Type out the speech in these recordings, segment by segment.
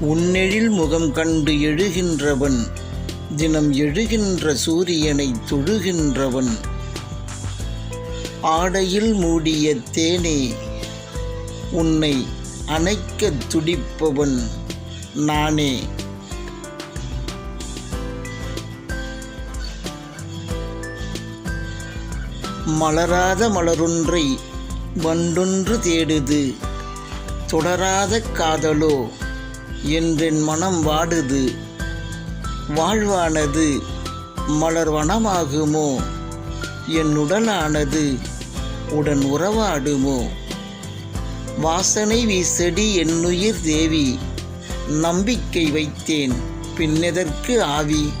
உன்னெழில் முகம் கண்டு எழுகின்றவன் தினம் எழுகின்ற சூரியனை தொழுகின்றவன். ஆடையில் மூடிய தேனே உன்னை அணைக்கத் துடிப்பவன் நானே. மலராத மலரொன்றை வண்டொன்று தேடுது தொடராத காதலோ என்றென் மனம் வாடுது. வாழ்வானது மலர் வனமாகுமோ? என் உடலானது உடன் உறவாடுமோ? வாசனை வீசடி என்னுயிர் தேவி நம்பிக்கை வைத்தேன் பின்னெதற்கு ஆவி?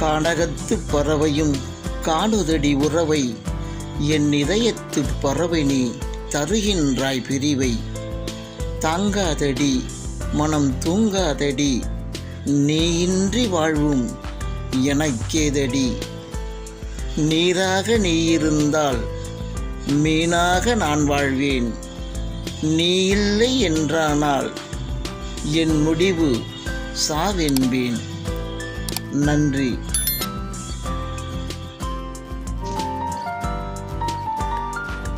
கானகத்து பறவையும் காணுதடி உறவை என் இதயத்து பறவை நீ. தருகின்றாய் பிரிவை. தாங்காதடி மனம் தூங்காதடி நீயின்றி வாழ்வும் எனக்கேதடி. நீராக நீ இருந்தால் மீனாக நான் வாழ்வேன். நீ இல்லை என்றானால் என் முடிவு சாவென்பேன். நன்றி.